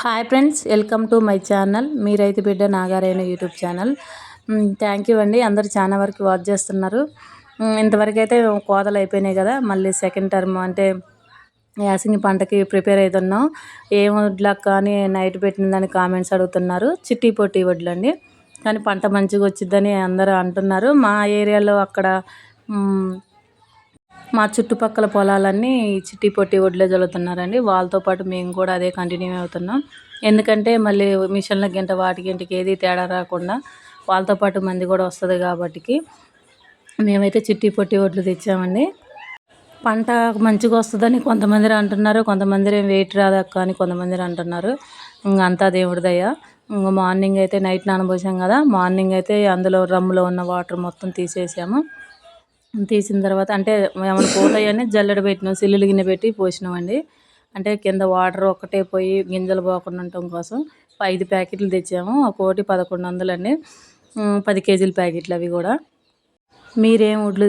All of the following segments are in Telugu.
Hi friends welcome to my channel. మీరైతే బిడ్డ Nagarayana YouTube channel. Thank you అండి. అందరు చాలా వరకు వాచ్ చేస్తున్నారు. ఇంతవరకు అయితే కోతలు అయిపోయినాయి కదా మళ్ళీ సెకండ్ టర్మ్ అంటే యాసింగి పంటకి ప్రిపేర్ అవుతున్నాం ఏం వడ్లకు కానీ నైట్ పెట్టిందని కామెంట్స్ అడుగుతున్నారు. చిట్టి పొట్టి వడ్లు అండి. కానీ పంట మంచిగా వచ్చిందని అందరూ అంటున్నారు. మా ఏరియాలో అక్కడ మా చుట్టుపక్కల పొలాలన్నీ చిట్టి పొట్టి వడ్లే చల్లుతున్నారండి వాళ్ళతో పాటు మేము కూడా అదే కంటిన్యూ అవుతున్నాం. ఎందుకంటే మళ్ళీ మిషన్ల గింట వాటికి ఇంటికి ఏది తేడా రాకుండా వాళ్ళతో పాటు మంది కూడా వస్తుంది కాబట్టి మేమైతే చిట్టి పొట్టి వడ్లు తెచ్చామండి. పంట మంచిగా వస్తుందని కొంతమంది అంటున్నారు కొంతమంది వెయిట్ రాదక్క అని కొంతమంది అంటున్నారు. అంతా దేవుడిదయ్యా ఇంకా మార్నింగ్ అయితే నైట్ నానబోసాం కదా మార్నింగ్ అయితే అందులో రమ్ములో ఉన్న వాటర్ మొత్తం తీసేసాము. తీసిన తర్వాత అంటే ఏమైనా పోతాయని జల్లెడ పెట్టినాం సిల్లులు గిన్నె పెట్టి పోసినామండి. అంటే కింద వాటర్ ఒక్కటే పోయి గింజలు పోకుండా ఉండటం కోసం ఐదు ప్యాకెట్లు తెచ్చాము. ఒక్కోటి పదకొండు వందలండి. పది కేజీల ప్యాకెట్లు అవి కూడా. మీరేం వడ్లు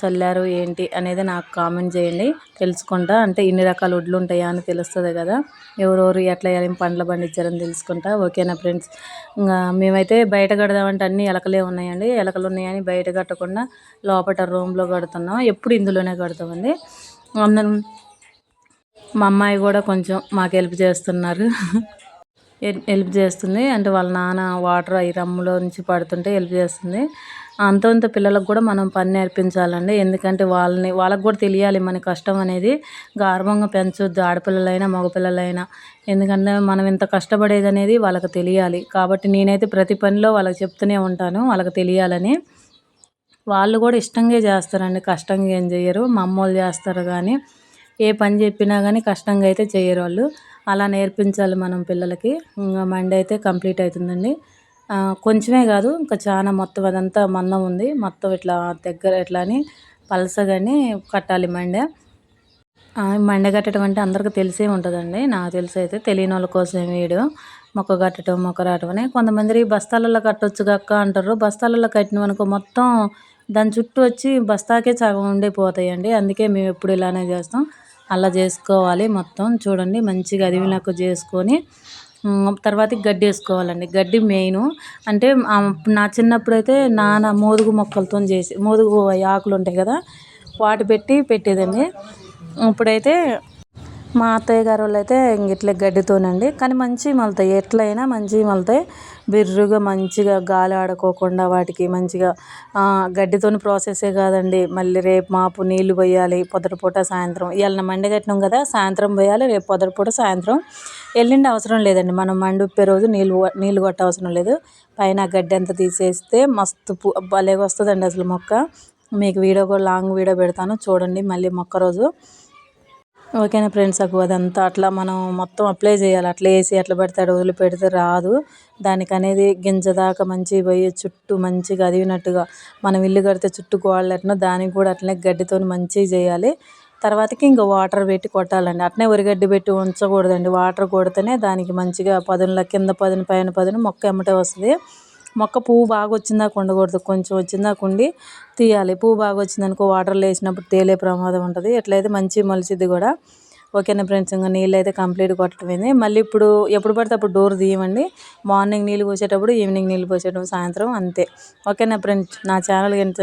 చల్లారు ఏంటి అనేది నాకు కామెంట్ చేయండి. తెలుసుకుంటా. అంటే ఇన్ని రకాల వడ్లు ఉంటాయా అని తెలుస్తుంది కదా. ఎవరెవరు ఎట్లా ఏం పండ్లు పండించారని తెలుసుకుంటా. ఓకేనా ఫ్రెండ్స్? ఇంకా మేమైతే బయట కడదామంటే అన్ని ఎలకలే ఉన్నాయండి. ఎలకలు ఉన్నాయని బయట కట్టకుండా లోపల రూమ్లో కడుతున్నాం. ఎప్పుడు ఇందులోనే కడతామండి. అందరం మా అమ్మాయి కూడా కొంచెం మాకు హెల్ప్ చేస్తున్నారు. హెల్ప్ చేస్తుంది. అంటే వాళ్ళ నాన్న వాటర్ అవి రమ్ములో నుంచి పడుతుంటే హెల్ప్ చేస్తుంది. అంతంత పిల్లలకు కూడా మనం పని నేర్పించాలండి. ఎందుకంటే వాళ్ళని వాళ్ళకు కూడా తెలియాలి మన కష్టం అనేది. గర్వంగా పెంచొద్దు ఆడపిల్లలైనా మగపిల్లలైనా. ఎందుకంటే మనం ఇంత కష్టపడేది అనేది వాళ్ళకి తెలియాలి. కాబట్టి నేనైతే ప్రతి పనిలో వాళ్ళకి చెప్తూనే ఉంటాను. వాళ్ళకి తెలియాలని. వాళ్ళు కూడా ఇష్టంగా చేస్తారండి. కష్టంగా ఏం చేయరు మా అమ్మోళ్ళు చేస్తారు కానీ ఏ పని చెప్పినా కానీ కష్టంగా అయితే చేయరు వాళ్ళు. అలా నేర్పించాలి మనం పిల్లలకి. ఇంకా మండే అయితే కంప్లీట్ అవుతుందండి. కొంచెమే కాదు ఇంకా చాలా మొత్తం అదంతా మందం ఉంది. మొత్తం ఇట్లా దగ్గర ఎట్లా అని పలసగానే కట్టాలి మండే. మండ కట్టడం అంటే అందరికీ తెలిసే ఉంటుందండి. నాకు తెలిసి అయితే తెలియని వాళ్ళ కోసం వీడు. మొక్క కట్టడం మొక్క రావటం అని. కొంతమంది బస్తాలలో కట్టొచ్చు కక్క అంటారు. బస్తాలలో కట్టినవనుకో మొత్తం దాని చుట్టూ వచ్చి బస్తాకే సగం ఉండిపోతాయండి. అందుకే మేము ఎప్పుడు ఇలానే చేస్తాం. అలా చేసుకోవాలి మొత్తం. చూడండి మంచిగా అదివినాక చేసుకొని తర్వాత గడ్డి వేసుకోవాలండి. గడ్డి మెయిన్. అంటే నా చిన్నప్పుడు అయితే నాన్న మోదుగు మొక్కలతో చేసి మోదుగు ఆకులు ఉంటాయి కదా వాటి పెట్టి పెట్టేదండి ఇప్పుడైతే మా అత్తయ్య గారు వాళ్ళు అయితే ఇట్లా గడ్డితోనండి. కానీ మంచి మలుతాయి. ఎట్లయినా మంచి మలుతాయి. బిర్రుగా మంచిగా గాలి ఆడుకోకుండా వాటికి మంచిగా గడ్డితోని ప్రాసెసే కాదండి. మళ్ళీ రేపు మాపు నీళ్ళు పోయాలి పొద్దుటిపూట సాయంత్రం. ఇవాళ మండి కట్టినాం కదా సాయంత్రం పోయాలి రేపు పొద్దుటిపూట సాయంత్రం. ఎల్లుండి అవసరం లేదండి. మనం మండి ఉప్పే రోజు నీళ్ళు నీళ్ళు కొట్ట అవసరం లేదు. పైన గడ్డి అంతా తీసేస్తే మస్తు పూ భలే వస్తుందండి అసలు మొక్క. మీకు వీడియో కూడా లాంగ్ వీడియో పెడతాను. చూడండి మళ్ళీ మొక్క రోజు. ఓకేనా ఫ్రెండ్స్ అకు అదంతా అట్లా మనం మొత్తం అప్లై చేయాలి. అట్లా వేసి అట్లా పెడితే వదిలిపెడితే రాదు. దానికి అనేది గింజ దాకా మంచిగా పోయి చుట్టూ మంచిగా అదివినట్టుగా మనం ఇల్లు కడితే చుట్టూ గోడలు దానికి కూడా అట్లనే గడ్డితో మంచిగా చేయాలి. తర్వాతకి ఇంకా వాటర్ పెట్టి కొట్టాలండి. అట్నే ఉరిగడ్డి పెట్టి ఉంచకూడదండి. వాటర్ కొడితేనే దానికి మంచిగా పదునుల కింద పదును పైన పదును మొక్క ఎమ్మటే వస్తుంది. మొక్క పువ్వు బాగా వచ్చిందాక ఉండకూడదు కొంచెం వచ్చిందాక ఉండి తీయాలి. పువ్వు బాగా వచ్చిందనుకో వాటర్లో వేసినప్పుడు తేలే ప్రమాదం ఉంటుంది. ఎట్లయితే మంచి మొలిచిద్ది కూడా. ఓకేనా ఫ్రెండ్స్ ఇంకా నీళ్ళు అయితే కంప్లీట్ కొట్టడమైంది. మళ్ళీ ఇప్పుడు ఎప్పుడు పడితే అప్పుడు డోర్ తీయమండి. మార్నింగ్ నీళ్ళు పోసేటప్పుడు ఈవినింగ్ నీళ్ళు పోసేటప్పుడు సాయంత్రం అంతే. ఓకేనా ఫ్రెండ్స్ నా ఛానల్ ఎంత